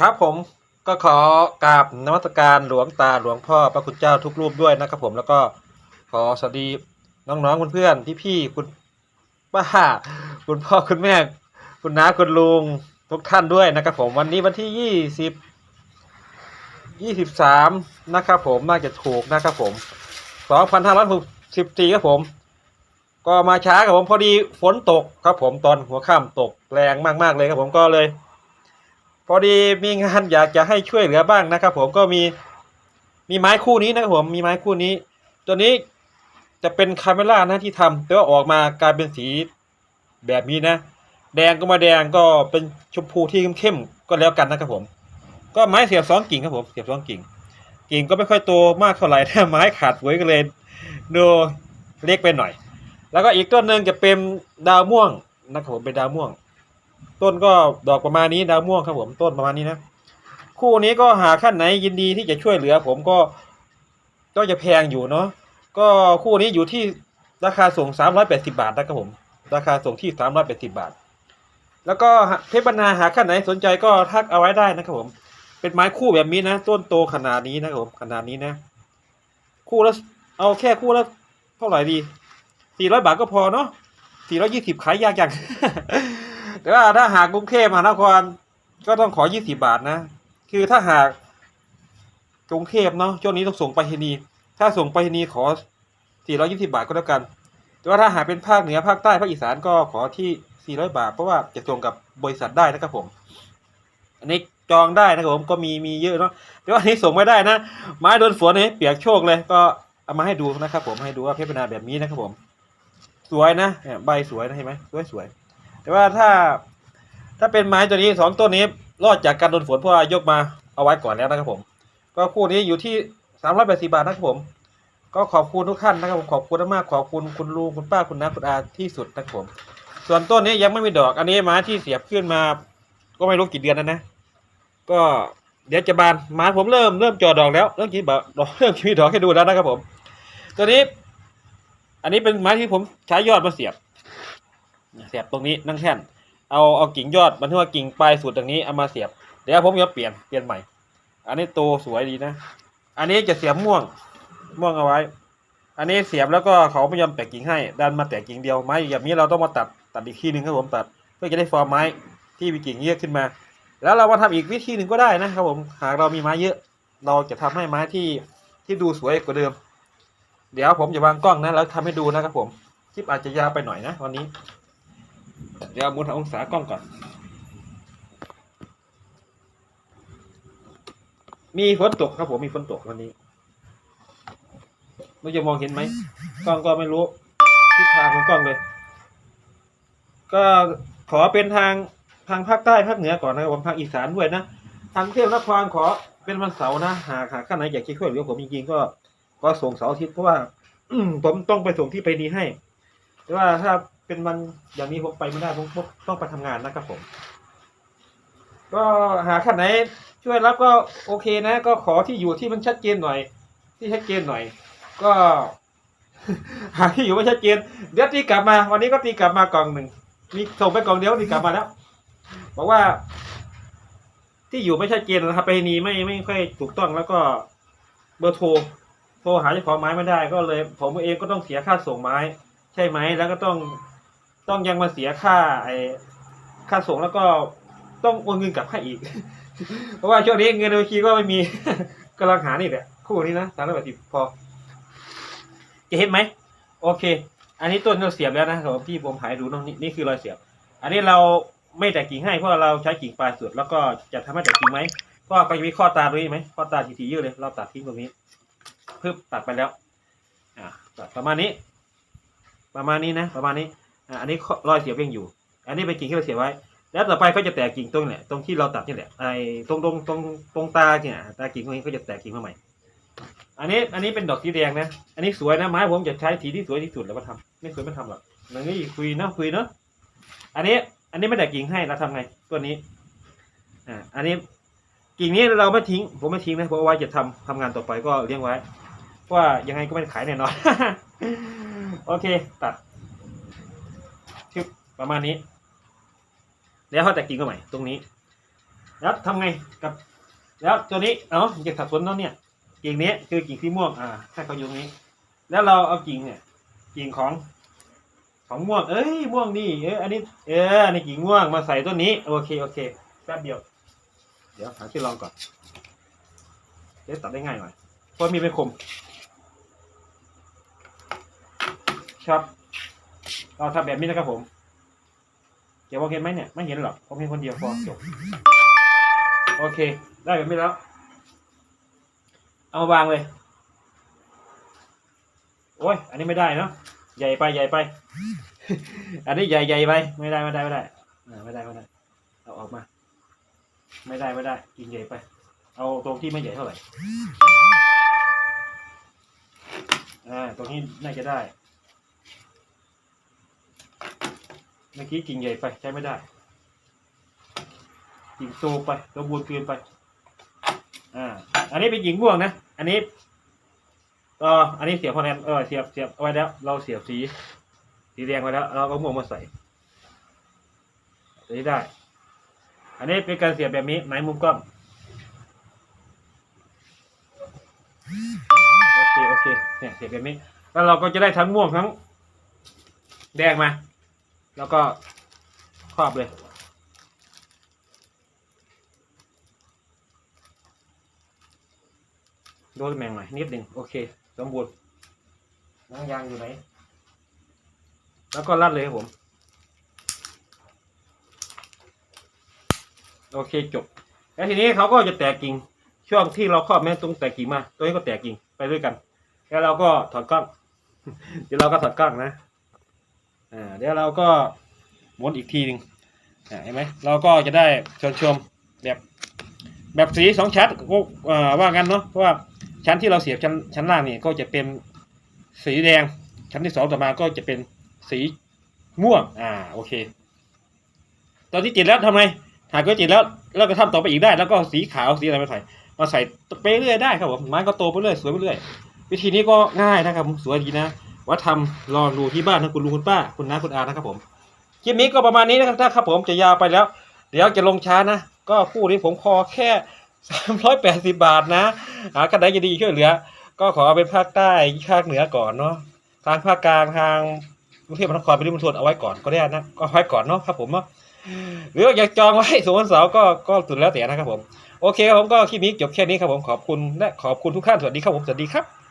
ครับผมก็ขอกราบนมัสการหลวงตาหลวงพ่อพระคุณเจ้าทุกรูปด้วยนะครับผมแล้วก็ขอสวัสดีน้องๆเพื่อนๆพี่ๆคุณป้าคุณพ่อคุณแม่ คุณน้าคุณลุงทุกท่านด้วยนะครับผมวันนี้วันที่ยี่สิบยี่สิบสามนะครับผมน่าจะถูกนะครับผมสองพันห้าร้อยหกสิบสี่ครับผม ก็มาช้าครับผมพอดีฝนตกครับผมตอนหัวค่ำตกแรงมากๆเลยครับผมก็เลย อดีมีงานอยากจะให้ช่วยเหลือบ้างนะครับผมก็มีมีไม้คู่นี้นะครับผมมีไม้คู่นี้ ตัวนี้จะเป็นคาเมล่านะที่ทำแต่ว่าออกมากลายเป็นสีแบบนี้นะ แดงก็มาแดงก็เป็นชมพูที่เข้มๆก็แล้วกันนะครับผม ก็ไม้เสียบสองกิ่งครับผมเสียบสองกิ่ง กิ่งก็ไม่ค่อยโตมากเท่าไหร่ถ้าไม้ขาดหวยก็เลยดูเล็กไปหน่อย แล้วก็อีกต้นหนึ่งจะเป็นดาวม่วงนะครับผมเป็นดาวม่วง ต้นก็ดอกประมาณนี้ดาวม่วงครับผมต้นประมาณนี้นะ คู่นี้ก็หาขั้นไหนยินดีที่จะช่วยเหลือ ผมก็ก็จะแพงอยู่เนาะก็คู่นี้อยู่ที่ราคาส่งสามร้อยแปดสิบาทนะครับผม ราคาส่งที่สามร้อยแปดสิบาท แล้วก็เพชรบรรณาหาขั้นไหนสนใจก็ทักเอาไว้ได้นะครับผม เป็นไม้คู่แบบนี้นะ ต้นโตขนาดนี้นะครับผมขนาดนี้นะ คู่ละเอาแค่คู่ละเท่าไหร่ดีสี่ร้อยบาทก็พอเนาะสี่ร้อยี่สิบขายยากจัง แต่ว่าถ้าหากกรุงเทพมหานครก็ต้องขอยี่สิบาทนะ คือถ้าหากกรุงเทพเนาะช่วงนี้ต้องส่งไปรษณีถ้าส่งไปรษณีขอสี่ร้อยี่สิบาทก็แล้วกัน แต่ว่าถ้าหากเป็นภาคเหนือภาคใต้ภาคอีสานก็ขอที่สี่ร้อยบาท เพราะว่าจะส่งกับบริษัทได้นะครับผม อันนี้จองได้นะครับผมก็มีมีเยอะเนาะแต่ว่าอันนี้ส่งไม่ได้นะไม้โดนฝนเนี่ยเปียกโชกเลยก็เอามาให้ดูนะครับผมให้ดูว่าเพชรพนาแบบนี้นะครับผม สวยนะเนี่ยใบสวยนะเห็นไหมสวยสวย แต่ว่าถ้าถ้าเป็นไม้ตัวนี้สองต้นนี้ รอดจากการโดนฝนเพราะว่ายกมาเอาไว้ก่อนแล้วนะครับผม ก็คู่นี้อยู่ที่สามร้อยแปดสิบาทนะครับผม ก็ขอบคุณทุกท่านนะครับผมขอบคุณมากขอบคุณคุณลุงคุณป้าคุณน้าคุณอาที่สุดนะครับผม ส่วนต้นนี้ยังไม่มีดอก อันนี้ไม้ที่เสียบขึ้นมา ก็ไม่รู้กี่เดือนแล้วนะ ก็เดี๋ยวจะบานไม้ผมเริ่มเริ่มจอดอกแล้วเริ่มกินดอกเริ่มมีดอกให้ดูแล้วนะครับผม ตัวนี้ อันนี้เป็นไม้ที่ผมใช้ยอดมาเสียบ เสียบตรงนี้นั่งแท่นเอาเอากิ่งยอดมันที่ว่ากิ่งปลายสุดตรงนี้เอามาเสียบ เดี๋ยวผมจะเปลี่ยนเปลี่ยนใหม่ อันนี้โตสวยดีนะ อันนี้จะเสียบม่วงม่วงเอาไว้ อันนี้เสียบแล้วก็เขาไม่ยอมแตกกิ่งให้ดันมาแตกกิ่งเดียวไม้แบบนี้เราต้องมาตัดตัดอีกทีหนึ่งครับผมตัดเพื่อจะได้ฟอร์มไม้ที่มีกิ่งเยอะขึ้นมา แล้วเรามาทำอีกวิธีหนึ่งก็ได้นะครับผมหากเรามีไม้เยอะ เราจะทำให้ไม้ที่ที่ดูสวยกว่าเดิม เดี๋ยวผมจะวางกล้องนะแล้วทำให้ดูนะครับผมคลิปอาจจะยาวไปหน่อยนะวันนี้ เดี๋ยวหมุนหาองศากล้องก่อน มีฝนตกครับผมมีฝนตกวันนี้ไม่จะมองเห็นไหมกล้องก็ไม่รู้ทิศทางของกล้องเลย ก็ขอเป็นทางทางภาคใต้ภาคเหนือก่อนนะครับผมภาคอีสานด้วยนะทางกรุงเทพนครขอเป็นวันเสาร์นะหากหากข้างไหนอยากช่วยเหลือผมจริงๆก็ก็ส่งเสาร์อาทิตย์เพราะว่า อืมผมต้องไปส่งที่ไปรษณีย์ให้ แต่ว่าถ้า เป็นวันอย่างนี้ผมไปไม่ได้ผมต้องไปทำงานนะครับผม ก็หาขั้นไหนช่วยรับก็โอเคนะ ก็ขอที่อยู่ที่มันชัดเจนหน่อย ที่ชัดเจนหน่อย ก็ หาที่อยู่ไม่ชัดเจน เดี๋ยวตีกลับมา วันนี้ก็ตีกลับมากล่องหนึ่งมีส่งไปกล่องเดียวตีกลับมาแล้วบอกว่า ที่อยู่ไม่ชัดเจนนะครับไปรษณีย์ไม่ไม่ค่อยถูกต้องแล้วก็เบอร์โทรโทรหาเจ้าของไม้ไม่ได้ก็เลย ผมเองก็ต้องเสียค่าส่งไม้ ใช่ไหมแล้วก็ต้อง ต้องยังมาเสียค่าไอ้ค่าส่งแล้วก็ต้องโอนเงินกลับให้อีก เพราะว่าช่วงนี้เงินในบัญชีก็ไม่มีกำลังหานี่แหละคู่นี้นะสามร้อยแปดสิบพอ จะเห็นไหมโอเค อันนี้ต้นเราเสียบแล้วนะครับที่ผมหายดูเนอะนี่นี่คือรอยเสียบ อันนี้เราไม่แตกกิ่งให้เพราะเราใช้กิ่งปลายสุดแล้วก็จะทำให้แตกกิ่งไหมก็ก็จะมีข้อตาตรงนี้ไหมข้อตาทีๆเยอะเลยเราตัดทิ้งตรงนี้เพึบตัดไปแล้ว อ่าตัดประมาณนี้ ประมาณนี้นะ ประมาณนี้ อันนี้รอยเสียบยังอยู่ อันนี้เป็นกิ่งที่เราเสียบไว้ แล้วต่อไปก็จะแตกกิ่งตรงเนี่ยตรงที่เราตัดนี่แหละไอ้ตรงตรงตรงตรงตาเนี่ยตากิ่งตรงนี้ก็จะแตกกิ่งมาใหม่ อันนี้อันนี้เป็นดอกสีแดงนะ อันนี้สวยนะไม้ผมจะใช้สีที่สวยที่สุดแล้วมาทำไม่สวยไม่ทำหรอกอย่างนี้คุยเนาะคุยเนาะอันนี้อันนี้ไม่แตกกิ่งให้เราทำไงตัวนี้อ่าอันนี้กิ่งนี้เราไม่ทิ้ง ผมไม่ทิ้งนะเพราะว่าจะทำทำงานต่อไปก็เลี้ยงไว้ว่ายังไงก็ไม่ขายแน่นอนโอเคตัด ชึบประมาณนี้ แล้วเขาแตกกิ่งก็ใหม่ตรงนี้ แล้วทำไงกับ แล้วตัวนี้เอ้าจะสับสนแล้วเนี่ยกิ่งนี้คือกิ่งที่ม่วงอ่าถ้เขาอยู่ตรงนี้ แล้วเราเอากิ่งเนี่ย กิ่งของของม่วง เอ้ยม่วงนี่เอออันนี้เอออันนี้กิ่งม่วงมาใส่ต้นนี้โอเคโอเคแป๊บเดียว เดี๋ยวหาที่รองก่อนเดี๋ยวตัดได้ง่ายหน่อยเพราะมีเป็นคมครับ เราทำแบบนี้นะครับผมเดี๋ยวมองเห็นไหมเนี่ยไม่เห็นหรอกผมเห็นคนเดียวพอจบโอเค ได้แบบนี้แล้ว เอามาวางเลย โอ้ย อันนี้ไม่ได้เนาะใหญ่ไปใหญ่ไป อันนี้ใหญ่ใหญ่ไปไม่ได้ไม่ได้ไม่ได้อ่าไม่ได้ไม่ได้เอาออกมา ไม่ได้ไม่ได้ กินใหญ่ไป เอาตรงที่ไม่ใหญ่เท่าไหร่อ่าตรงนี้น่าจะได้ เมื่อกี้กิ่งใหญ่ไปใช้ไม่ได้ กิ่งโตไปตัวบูนเกินไป อ่า อันนี้เป็นกิ่งม่วงนะ อันนี้เอออันนี้เสียบพอแนนเออเสียบเสียบเอาไว้แล้ว เราเสียบสี สีแดงไว้แล้ว เราก็ม่วงมาใส่ตัวนี้ได้ อันนี้เป็นการเสียบแบบนี้ไหนมุมกล้องโอเคโอเคเนี่ยเสียบแบบนี้ แล้วเราก็จะได้ทั้งม่วงทั้ง แดงมา แล้วก็ครอบเลย โดนแมงหน่อยนิดหนึ่งโอเคสมบูรณ์นางยางอยู่ไหน แล้วก็รัดเลยครับผม โอเคจบ แล้วทีนี้เขาก็จะแตกกิ่ง ช่วงที่เราครอบแม่ตรงแตกกิ่งมา ตัวนี้ก็แตกกิ่งไปด้วยกัน แล้วเราก็ถอดกล้อง เดี๋ยวเราก็ถอดกล้องนะ อ่าเดี๋ยวเราก็ม้วนอีกทีหนึ่งอ่าเห็นไหมเราก็จะได้ชมชมแบบแบบสีสองชั้นก็ว่างั้นเนาะเพราะว่าชั้นที่เราเสียบชั้นชั้นล่างนี่ก็จะเป็นสีแดง ชั้นที่สองต่อมาก็จะเป็นสีม่วงอ่าโอเค ตอนที่ติดแล้วทำไงหากว่าติดแล้วเราก็ทำต่อไปอีกได้ แล้วก็สีขาวสีอะไรมาใส่มาใส่ไปเรื่อยได้ครับผมไม้ก็โตไปเรื่อยสวยไปเรื่อยวิธีนี้ก็ง่ายนะครับผมสวยดีนะ ว่าทำลองดูที่บ้านทั้งคุณลุงคุณป้าคุณน้าคุณอานะครับผมคลิปนี้ก็ประมาณนี้นะครับถ้าครับผมจะยาวไปแล้ว เดี๋ยวจะลงช้านะ ก็คู่นี้ผมขอแค่380บาทนะหากันไหนจะดีช่วยเหลือ ก็ขอเอาเป็นภาคใต้ภาคเหนือก่อนเนาะทางภาคกลางทางกรุงเทพมหานครปริมณฑลเอาไว้ก่อนก็ได้นะก็ไว้ก่อนเนาะครับผมเนาะหรืออยากจองไว้สมวันเสาร์ก็ก็สุดแล้วแต่นะครับผม โอเคครับผมก็คลิปนี้จบแค่นี้ครับผมขอบคุณและขอบคุณทุกท่านสวัสดีครับผมสวัสดีครับ